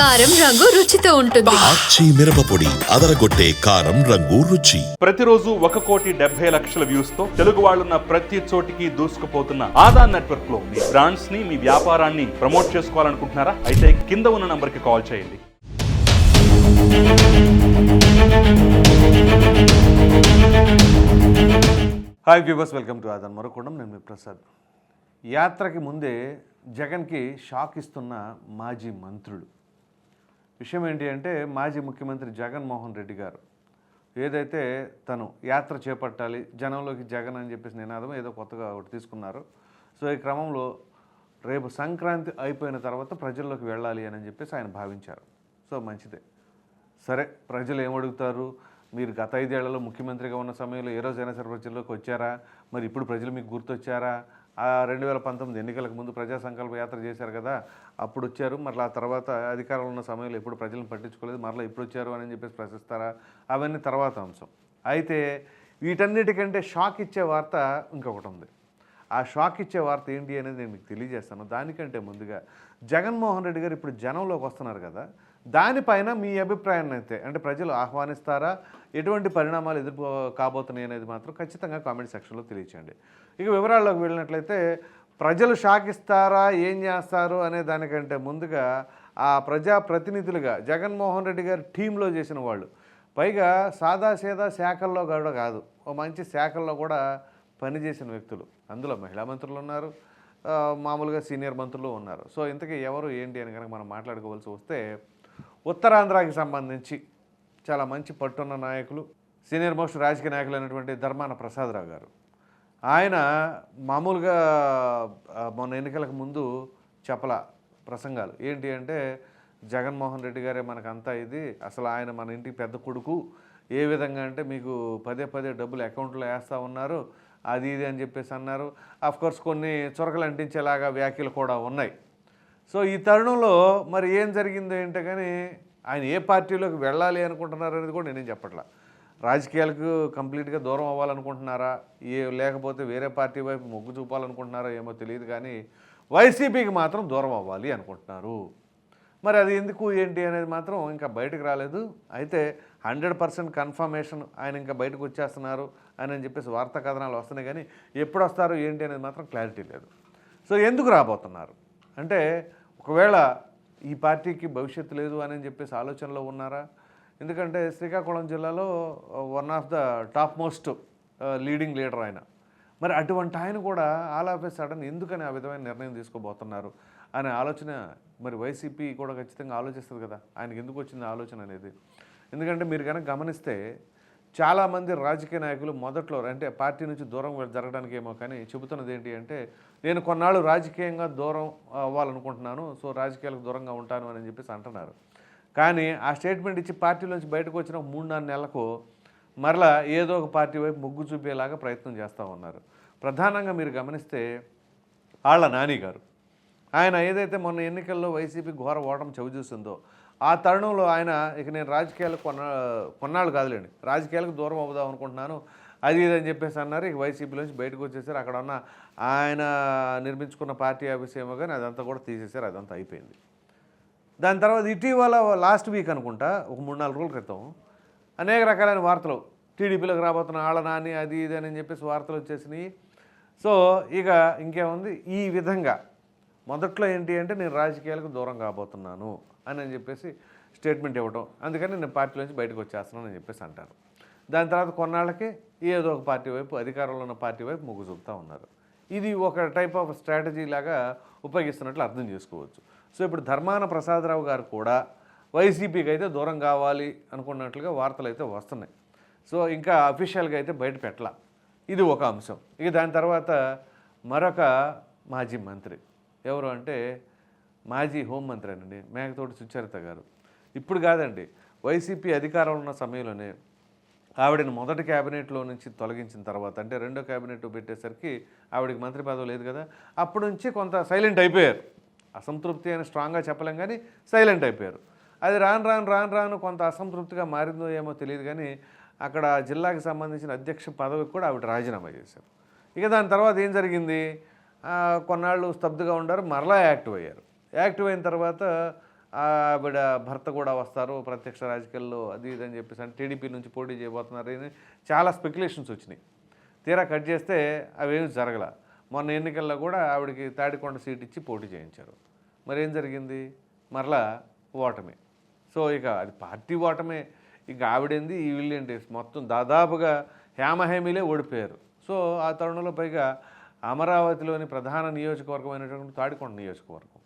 కారం రంగు రుచితో ఉంటుంది. ఆచి మిరపపొడి అదరగొట్టే కారం రంగు రుచి. ప్రతిరోజు ఒక కోటి డెబ్బై లక్షల వ్యూస్తో తెలుగు వాళ్ళున్న ప్రతి చోటికి దూసుకుపోతున్న ఆదా నెట్వర్క్లో మీ బ్రాండ్స్ని మీ వ్యాపారాన్ని ప్రమోట్ చేసుకోవాలనుకుంటున్నారా? అయితే కింద ఉన్న నంబర్కి కాల్ చేయండి. హాయ్ వ్యూవర్స్ వెల్కమ్ టు ఆదన్ మరొకడం. నేను మీ ప్రసాద్. యాత్రకి ముందే జగన్కి షాక్ ఇస్తున్న మాజీ మంత్రులు. విషయం ఏంటి అంటే మాజీ ముఖ్యమంత్రి జగన్మోహన్ రెడ్డి గారు ఏదైతే తను యాత్ర చేపట్టాలి జనంలోకి జగన్ అని చెప్పేసి నినాదం ఏదో కొత్తగా ఒకటి తీసుకున్నారు. సో ఈ క్రమంలో రేపు సంక్రాంతి అయిపోయిన తర్వాత ప్రజల్లోకి వెళ్ళాలి అని చెప్పేసి ఆయన భావించారు. సో మంచిదే. సరే ప్రజలు ఏమడుగుతారు మీరు గత ఐదేళ్ళలో ముఖ్యమంత్రిగా ఉన్న సమయంలో ఏ రోజైనా సరే ప్రజల్లోకి వచ్చారా? మరి ఇప్పుడు ప్రజలు మీకు గుర్తొచ్చారా? రెండు వేల పంతొమ్మిది ఎన్నికలకు ముందు ప్రజా సంకల్ప యాత్ర చేశారు కదా అప్పుడు వచ్చారు. మరలా ఆ తర్వాత అధికారంలో ఉన్న సమయంలో ఎప్పుడు ప్రజలను పట్టించుకోలేదు. మరలా ఇప్పుడు వచ్చారు అని చెప్పేసి ప్రశ్నిస్తారా? అవన్నీ తర్వాత అంశం. అయితే వీటన్నిటికంటే షాక్ ఇచ్చే వార్త ఇంకొకటి ఉంది. ఆ షాక్ ఇచ్చే వార్త ఏంటి అనేది నేను మీకు తెలియజేస్తాను. దానికంటే ముందుగా జగన్మోహన్ రెడ్డి గారు ఇప్పుడు జనంలోకి వస్తున్నారు కదా దానిపైన మీ అభిప్రాయాన్ని అయితే అంటే ప్రజలు ఆహ్వానిస్తారా? ఎటువంటి పరిణామాలు ఎదుర్కో కాబోతున్నాయి అనేది మాత్రం ఖచ్చితంగా కామెంట్ సెక్షన్లో తెలియచేయండి. ఇక వివరాల్లోకి వెళ్ళినట్లయితే ప్రజలు షాక్ ఇస్తారా ఏం చేస్తారు? అనే దానికంటే ముందుగా ఆ ప్రజా ప్రతినిధులుగా జగన్మోహన్ రెడ్డి గారి టీంలో చేసిన వాళ్ళు. పైగా సాదాసీదా శాఖల్లో కూడా కాదు ఓ మంచి శాఖల్లో కూడా పనిచేసిన వ్యక్తులు. అందులో మహిళా మంత్రులు ఉన్నారు మామూలుగా సీనియర్ మంత్రులు ఉన్నారు. సో ఇంతకీ ఎవరు ఏంటి అని కనుక మనం మాట్లాడుకోవాల్సి వస్తే ఉత్తరాంధ్రాకి సంబంధించి చాలా మంచి పట్టున్న నాయకులు సీనియర్ మోస్ట్ రాజకీయ నాయకులు అయినటువంటి ధర్మాన ప్రసాదరావు గారు. ఆయన మామూలుగా మొన్న ఎన్నికలకు ముందు చెప్పల ప్రసంగాలు. ఏంటి అంటే జగన్మోహన్ రెడ్డి గారే మనకంతా ఇది అసలు ఆయన మన ఇంటికి పెద్ద కొడుకు ఏ విధంగా అంటే మీకు పదే పదే డబ్బులు అకౌంట్లో వేస్తూ ఉన్నారు అది ఇది అని చెప్పేసి అన్నారు. కోర్స్ కొన్ని చొరకలు అంటించేలాగా వ్యాఖ్యలు కూడా ఉన్నాయి. సో ఈ తరుణంలో మరి ఏం జరిగిందో ఏంటో కానీ ఆయన ఏ పార్టీలోకి వెళ్ళాలి అనుకుంటున్నారు అనేది కూడా నేనేం చెప్పట్లా. రాజకీయాలకు కంప్లీట్గా దూరం అవ్వాలనుకుంటున్నారా? ఏ లేకపోతే వేరే పార్టీ వైపు మొగ్గు చూపాలనుకుంటున్నారో ఏమో తెలియదు కానీ వైసీపీకి మాత్రం దూరం అవ్వాలి అనుకుంటున్నారు. మరి అది ఎందుకు ఏంటి అనేది మాత్రం ఇంకా బయటకు రాలేదు. అయితే హండ్రెడ్ పర్సెంట్ కన్ఫర్మేషన్ ఆయన ఇంకా బయటకు వచ్చేస్తున్నారు అని అని చెప్పేసి వార్తా కథనాలు వస్తున్నాయి కానీ ఎప్పుడు వస్తారు ఏంటి అనేది మాత్రం క్లారిటీ లేదు. సో ఎందుకు రాబోతున్నారు? అంటే ఒకవేళ ఈ పార్టీకి భవిష్యత్తు లేదు అని చెప్పేసి ఆలోచనలో ఉన్నారా? ఎందుకంటే శ్రీకాకుళం జిల్లాలో one of the top most leading leader ఆయన. మరి అటువంటి ఆయన కూడా ఆల్ ఆఫ్ ఎ సడన్ ఎందుకని ఆ విధమైన నిర్ణయం తీసుకోబోతున్నారు అనే ఆలోచన మరి వైసీపీ కూడా ఖచ్చితంగా ఆలోచిస్తుంది కదా? ఆయనకి ఎందుకు వచ్చింది ఆలోచన అనేది? ఎందుకంటే మీరు కనుక గమనిస్తే చాలామంది రాజకీయ నాయకులు మొదట్లో అంటే పార్టీ నుంచి దూరం జరగడానికి ఏమో కానీ చెబుతున్నది ఏంటి అంటే నేను కొన్నాళ్ళు రాజకీయంగా దూరం అవ్వాలనుకుంటున్నాను సో రాజకీయాలకు దూరంగా ఉంటాను అని చెప్పేసి అంటున్నారు. కానీ ఆ స్టేట్మెంట్ ఇచ్చి పార్టీలోంచి బయటకు వచ్చిన మూడు నాలుగు నెలలకు మరలా ఏదో ఒక పార్టీ వైపు మొగ్గు చూపేలాగా ప్రయత్నం చేస్తూ ఉన్నారు. ప్రధానంగా మీరు గమనిస్తే ఆళ్ళ నాని గారు ఆయన ఏదైతే మొన్న ఎన్నికల్లో వైసీపీ ఘోర ఓటమి చవిచూసిందో ఆ తరుణంలో ఆయన ఇక నేను రాజకీయాలకు కొన్న కొన్నాళ్ళు కాదులేండి. రాజకీయాలకు దూరం అవుదాం అనుకుంటున్నాను. అది ఇది అని చెప్పేసి అన్నారు. ఇక వైసీపీలోంచి బయటకు వచ్చేసారు. అక్కడ ఉన్న ఆయన నిర్మించుకున్న పార్టీ ఆఫీస్ ఏమో కానీ అదంతా కూడా తీసేశారు. అదంతా అయిపోయింది. దాని తర్వాత ఇటీవల లాస్ట్ వీక్ అనుకుంటా ఒక మూడు నాలుగు రోజుల క్రితం అనేక రకాలైన వార్తలు. టీడీపీలోకి రాబోతున్న ఆళ్ళనాని అది ఇది అని చెప్పేసి వార్తలు వచ్చేసినాయి. సో ఇక ఇంకేముంది? ఈ విధంగా మొదట్లో ఏంటి అంటే నేను రాజకీయాలకు దూరం కాబోతున్నాను అని అని చెప్పేసి స్టేట్మెంట్ ఇవ్వటం. అందుకని నేను పార్టీలోంచి బయటకు వచ్చేస్తున్నాను అని చెప్పేసి అంటారు దాని తర్వాత కొన్నాళ్ళకి ఏదో ఒక పార్టీ వైపు అధికారంలో ఉన్న పార్టీ వైపు మొగ్గు చూపుతూ ఉన్నారు. ఇది ఒక టైప్ ఆఫ్ స్ట్రాటజీ లాగా ఉపయోగిస్తున్నట్లు అర్థం చేసుకోవచ్చు. సో ఇప్పుడు ధర్మాన ప్రసాదరావు గారు కూడా వైసీపీకి అయితే దూరం కావాలి అనుకున్నట్లుగా వార్తలు అయితే వస్తున్నాయి. సో ఇంకా అఫీషియల్గా అయితే బయట పెట్టాల. ఇది ఒక అంశం. ఇక దాని తర్వాత మరొక మాజీ మంత్రి. ఎవరు అంటే మాజీ హోంమంత్రి అండి మేకతోటి సుచరిత గారు. ఇప్పుడు కాదండి వైసీపీ అధికారంలో ఉన్న సమయంలోనే ఆవిడని మొదటి క్యాబినెట్లో నుంచి తొలగించిన తర్వాత అంటే రెండో క్యాబినెట్ పెట్టేసరికి ఆవిడకి మంత్రి పదవి లేదు కదా అప్పటి నుంచి కొంత సైలెంట్ అయిపోయారు. అసంతృప్తి అని స్ట్రాంగ్గా చెప్పలేం కానీ సైలెంట్ అయిపోయారు. అది రాను రాను రాను రాను కొంత అసంతృప్తిగా మారిందో ఏమో తెలియదు కానీ అక్కడ జిల్లాకి సంబంధించిన అధ్యక్ష పదవికి కూడా ఆవిడ రాజీనామా చేశారు. ఇక దాని తర్వాత ఏం జరిగింది? కొన్నాళ్ళు స్తబ్దుగా ఉండారు మరలా యాక్టివ్ అయ్యారు. యాక్టివ్ అయిన తర్వాత ఆవిడ భర్త కూడా వస్తారు ప్రత్యక్ష రాజకీయాల్లో అది ఇది అని చెప్పేసి అంటే టీడీపీ నుంచి పోటీ చేయబోతున్నారు. అని చాలా స్పెక్యులేషన్స్ వచ్చినాయి. తీరా కట్ చేస్తే అవేమి జరగల. మొన్న ఎన్నికల్లో కూడా ఆవిడకి తాడికొండ సీట్ ఇచ్చి పోటీ చేయించారు. మరి ఏం జరిగింది? మరలా ఓటమే. సో ఇక అది పార్టీ ఓటమే. ఇక ఆవిడేంది? ఈ వీళ్ళేంటి మొత్తం దాదాపుగా హేమహేమిలే ఓడిపోయారు. సో ఆ తరుణంలో పైగా అమరావతిలోని ప్రధాన నియోజకవర్గం అయినటువంటి తాడికొండ నియోజకవర్గం.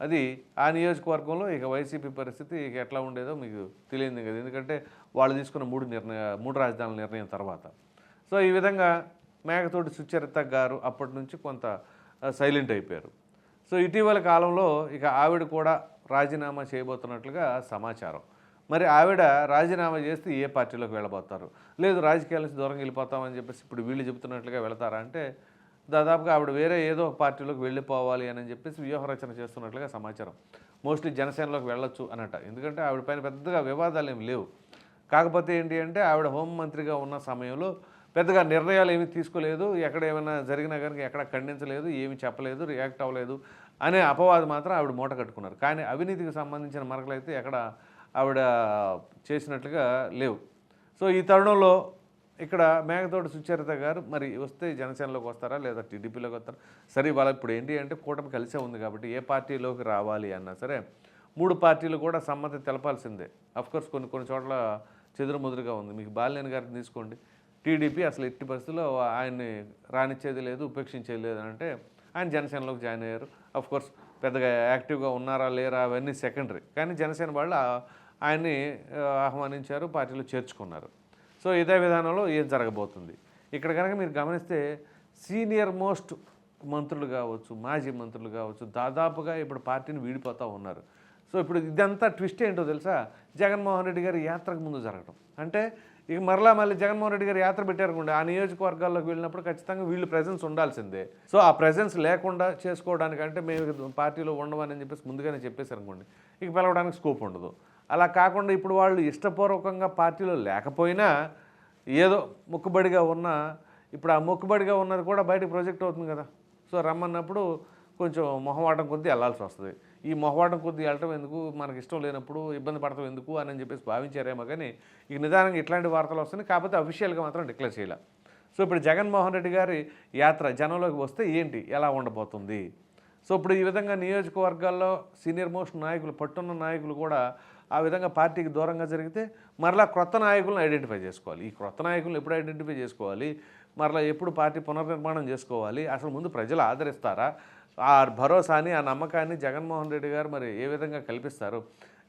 అది ఆ నియోజకవర్గంలో ఇక వైసీపీ పరిస్థితి ఇక ఎట్లా ఉండేదో మీకు తెలియదు కదా. ఎందుకంటే వాళ్ళు తీసుకున్న మూడు నిర్ణయ మూడు రాజధానుల నిర్ణయం తర్వాత. సో ఈ విధంగా మేకతోటి సుచరిత గారు అప్పటి నుంచి కొంత సైలెంట్ అయిపోయారు. సో ఇటీవల కాలంలో ఇక ఆవిడ కూడా రాజీనామా చేయబోతున్నట్లుగా సమాచారం. మరి ఆవిడ రాజీనామా చేస్తే ఏ పార్టీలోకి వెళ్ళబోతారు? లేదు రాజకీయాల నుంచి దూరంగా వెళ్ళిపోతామని చెప్పేసి ఇప్పుడు వీళ్ళు చెబుతున్నట్లుగా వెళతారా? అంటే దాదాపుగా ఆవిడ వేరే ఏదో పార్టీలోకి వెళ్ళిపోవాలి అని చెప్పేసి వ్యూహరచన చేస్తున్నట్లుగా సమాచారం. మోస్ట్లీ జనసేనలోకి వెళ్ళొచ్చు అనట ఎందుకంటే ఆవిడ పైన పెద్దగా వివాదాలు ఏమి లేవు. కాకపోతే ఏంటి అంటే ఆవిడ హోంమంత్రిగా ఉన్న సమయంలో పెద్దగా నిర్ణయాలు ఏమీ తీసుకోలేదు. ఎక్కడ ఏమైనా జరిగినా కనుక ఎక్కడ ఖండించలేదు ఏమీ చెప్పలేదు రియాక్ట్ అవ్వలేదు అనే అపవాదం మాత్రం ఆవిడ మూట కట్టుకున్నారు. కానీ అవినీతికి సంబంధించిన మరకలైతే ఎక్కడ ఆవిడ చేసినట్లుగా లేవు. సో ఈ తరుణంలో ఇక్కడ మేఘతోడు సుచరిత గారు మరి వస్తే జనసేనలోకి వస్తారా లేదా టీడీపీలోకి వస్తారా? సరే వాళ్ళ ఇప్పుడు ఏంటి అంటే కూటమి కలిసే ఉంది కాబట్టి ఏ పార్టీలోకి రావాలి అన్నా సరే మూడు పార్టీలు కూడా సమ్మతి తెలపాల్సిందే. అఫ్కోర్స్ కొన్ని కొన్ని చోట్ల చెదురుముదురుగా ఉంది. మీకు బాలినేని గారిని తీసుకోండి. టీడీపీ అసలు ఎట్టి పరిస్థితుల్లో ఆయన్ని రానిచ్చేది లేదు ఉపేక్షించేది లేదు అని అంటే ఆయన జనసేనలోకి జాయిన్ అయ్యారు. అఫ్కోర్స్ పెద్దగా యాక్టివ్గా ఉన్నారా లేరా అవన్నీ సెకండరీ కానీ జనసేన వాళ్ళు ఆయన్ని ఆహ్వానించారు పార్టీలో చేర్చుకున్నారు. సో ఇదే విధానంలో ఏం జరగబోతుంది? ఇక్కడ కనుక మీరు గమనిస్తే సీనియర్ మోస్ట్ మంత్రులు కావచ్చు మాజీ మంత్రులు కావచ్చు దాదాపుగా ఇప్పుడు పార్టీని వీడిపోతూ ఉన్నారు. సో ఇప్పుడు ఇదంతా ట్విస్ట్ ఏంటో తెలుసా? జగన్మోహన్ రెడ్డి గారి యాత్రకు ముందు జరగడం అంటే ఇక మరలా మళ్ళీ జగన్మోహన్ రెడ్డి గారు యాత్ర పెట్టారనుకోండి ఆ నియోజకవర్గాల్లోకి వెళ్ళినప్పుడు ఖచ్చితంగా వీళ్ళు ప్రెజెన్స్ ఉండాల్సిందే. సో ఆ ప్రెజెన్స్ లేకుండా చేసుకోవడానికంటే మేము పార్టీలో ఉండమని చెప్పేసి ముందుగానే చెప్పేశారు అనుకోండి ఇక పిలవడానికి స్కోప్ ఉండదు. అలా కాకుండా ఇప్పుడు వాళ్ళు ఇష్టపూర్వకంగా పార్టీలో లేకపోయినా ఏదో మొక్కుబడిగా ఉన్న ఇప్పుడు ఆ మొక్కుబడిగా ఉన్నది కూడా బయటకు ప్రొజెక్ట్ అవుతుంది కదా. సో రమ్మన్నప్పుడు కొంచెం మొహమాటం కొద్దీ వెళ్ళాల్సి వస్తుంది. ఈ మొహవాటం కొద్దీ వెళ్ళటం ఎందుకు? మనకి ఇష్టం లేనప్పుడు ఇబ్బంది పడటం ఎందుకు? అని చెప్పేసి భావించారేమో కానీ ఇక నిదానంగా ఇట్లాంటి వార్తలు వస్తున్నాయి. కాకపోతే అఫీషియల్గా మాత్రం డిక్లేర్ చేయాలి. సో ఇప్పుడు జగన్మోహన్ రెడ్డి గారి యాత్ర జనంలోకి వస్తే ఏంటి? ఎలా ఉండబోతుంది? సో ఇప్పుడు ఈ విధంగా నియోజకవర్గాల్లో సీనియర్ మోస్ట్ నాయకులు పట్టున్న నాయకులు కూడా ఆ విధంగా పార్టీకి దూరంగా జరిగితే మరలా క్రొత్త నాయకులను ఐడెంటిఫై చేసుకోవాలి. ఈ క్రొత్త నాయకులను ఎప్పుడు ఐడెంటిఫై చేసుకోవాలి? మరలా ఎప్పుడు పార్టీ పునర్నిర్మాణం చేసుకోవాలి? అసలు ముందు ప్రజలు ఆదరిస్తారా? ఆ భరోసాని ఆ నమ్మకాన్ని జగన్మోహన్ రెడ్డి గారు మరి ఏ విధంగా కల్పిస్తారు?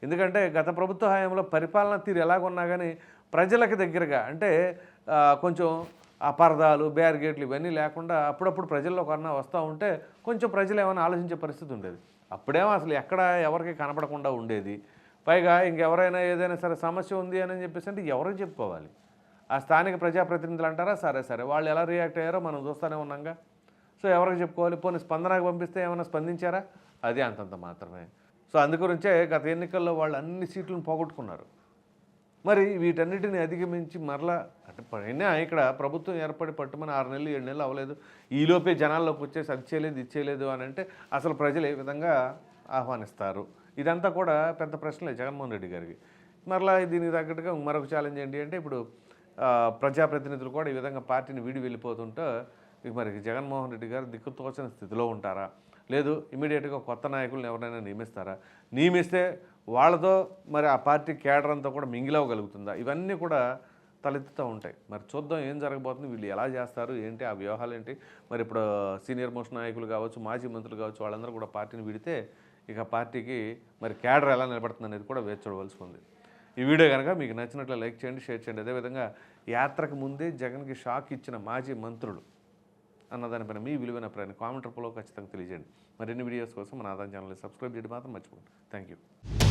ఎందుకంటే గత ప్రభుత్వ హయాంలో పరిపాలన తీరు ఎలాగున్నా కానీ ప్రజలకు దగ్గరగా అంటే ఆ, కొంచెం అపర్ధాలు బ్యారిగేట్లు ఇవన్నీ లేకుండా అప్పుడప్పుడు ప్రజల్లో కన్నా వస్తూ ఉంటే కొంచెం ప్రజలు ఏమైనా ఆలోచించే పరిస్థితి ఉండేది. అప్పుడేమో అసలు ఎక్కడ ఎవరికి కనపడకుండా ఉండేది. పైగా ఇంకెవరైనా ఏదైనా సరే సమస్య ఉంది అని చెప్పేసి అంటే ఎవరు చెప్పుకోవాలి? ఆ స్థానిక ప్రజాప్రతినిధులు అంటారా? సరే సరే. వాళ్ళు ఎలా రియాక్ట్ అయ్యారో మనం చూస్తూనే ఉన్నాంగా. సో ఎవరికి చెప్పుకోవాలి? పోనీ స్పందనకు పంపిస్తే ఏమైనా స్పందించారా? అది అంతంత మాత్రమే. సో అందుగురించే గత ఎన్నికల్లో వాళ్ళు అన్ని సీట్లను పోగొట్టుకున్నారు. మరి వీటన్నిటిని అధిగమించి మరలా అంటే పైన ఇక్కడ ప్రభుత్వం ఏర్పడి పట్టుమని ఆరు నెలలు ఏడు నెలలు అవ్వలేదు. ఈలోపే జనాల్లోకి వచ్చేసి అది చేయలేదు ఇది చేయలేదు అని అంటే అసలు ప్రజలు ఏ విధంగా ఆహ్వానిస్తారు. ఇదంతా కూడా పెద్ద ప్రశ్నలే జగన్మోహన్ రెడ్డి గారికి. మరలా దీనికి తగ్గట్టుగా మరొక ఛాలెంజ్ ఏంటి అంటే ఇప్పుడు ప్రజాప్రతినిధులు కూడా ఈ విధంగా పార్టీని వీడి వెళ్ళిపోతుంటే ఇక మరి జగన్మోహన్ రెడ్డి గారు దిక్కుతోచని స్థితిలో ఉంటారా? లేదు ఇమీడియట్గా కొత్త నాయకులను ఎవరైనా నియమిస్తారా? నియమిస్తే వాళ్ళతో మరి ఆ పార్టీ కేడర్ అంతా కూడా మింగిలవగలుగుతుందా ఇవన్నీ కూడా తలెత్తుతూ ఉంటాయి. మరి చూద్దాం ఏం జరగబోతుంది వీళ్ళు ఎలా చేస్తారు ఏంటి ఆ వ్యూహాలు ఏంటి మరి ఇప్పుడు సీనియర్ మోస్ట్ నాయకులు కావచ్చు మాజీ మంత్రులు కావచ్చు వాళ్ళందరూ కూడా పార్టీని విడితే ఇక పార్టీకి మరి క్యాడర్ ఎలా నిలబడుతుంది అనేది కూడా వేచి చూడవలసి ఉంది. ఈ వీడియో కనుక మీకు నచ్చినట్లు లైక్ చేయండి షేర్ చేయండి. అదేవిధంగా యాత్రకు ముందే జగన్కి షాక్ ఇచ్చిన మాజీ మంత్రులు అన్నదానిపైన మీ విలువైన ప్రయాణం కామెంట్ రూపంలో ఖచ్చితంగా తెలియజేయండి. మరిన్ని వీడియోస్ కోసం మన ఆదాయం ఛానల్ని సబ్స్క్రైబ్ చేయడం మాత్రం మర్చిపోండి థ్యాంక్ యూ.